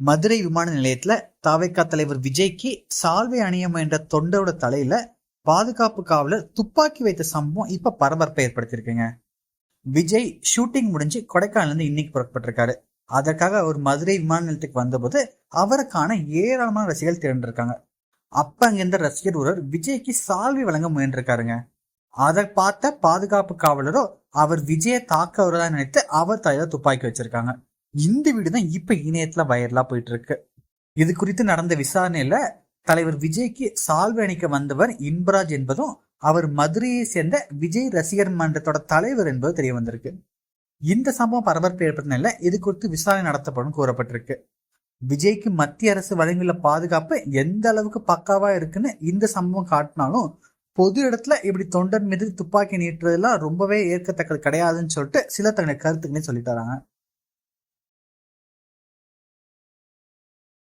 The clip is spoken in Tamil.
மதுரை விமான நிலையத்துல தாவேக்கா தலைவர் விஜய்க்கு சால்வை அணிய என்ற தொண்டரோட தலையில பாதுகாப்பு காவலர் துப்பாக்கி வைத்த சம்பவம் இப்ப பரபரப்பை ஏற்படுத்தியிருக்குங்க. விஜய் ஷூட்டிங் முடிஞ்சு கொடைக்கானல்ல இருந்து இன்னைக்கு புறப்பட்டிருக்காரு. அதற்காக அவர் மதுரை விமான நிலையத்துக்கு வந்தபோது அவருக்கான ஏராளமான ரசிகர்கள் திரண்டிருக்காங்க. அப்ப அங்கிருந்த ரசிகர் ஒருவர் விஜய்க்கு சால்வை வழங்க முயன்றிருக்காருங்க. அதை பார்த்த பாதுகாப்பு காவலரோ அவர் விஜயை தாக்க வருவதா நினைத்து அவர் தலையில துப்பாக்கி வச்சிருக்காங்க. இந்த வீடு தான் இப்ப இணையத்துல வைரலா போயிட்டு இருக்கு இது குறித்து நடந்த விசாரணையில தலைவர் விஜய்க்கு சால்வை அணிக்க வந்தவர் இன்பராஜ் என்பதும் அவர் மதுரையை சேர்ந்த விஜய் ரசிகர் மன்றத்தோட தலைவர் என்பது தெரிய வந்திருக்கு. இந்த சம்பவம் பரபரப்பு ஏற்பட்டனால இது குறித்து விசாரணை நடத்தப்படும் கூறப்பட்டிருக்கு. விஜய்க்கு மத்திய அரசு வழங்கியுள்ள பாதுகாப்பு எந்த அளவுக்கு பக்காவா இருக்குன்னு இந்த சம்பவம் காட்டினாலும் பொது இடத்துல இப்படி தொண்டர் மீது துப்பாக்கி நீட்டுறதுலாம் ரொம்பவே ஏற்கத்தக்கது கிடையாதுன்னு சொல்லிட்டு சில தங்களுடைய கருத்துக்களே சொல்லிட்டு வராங்க.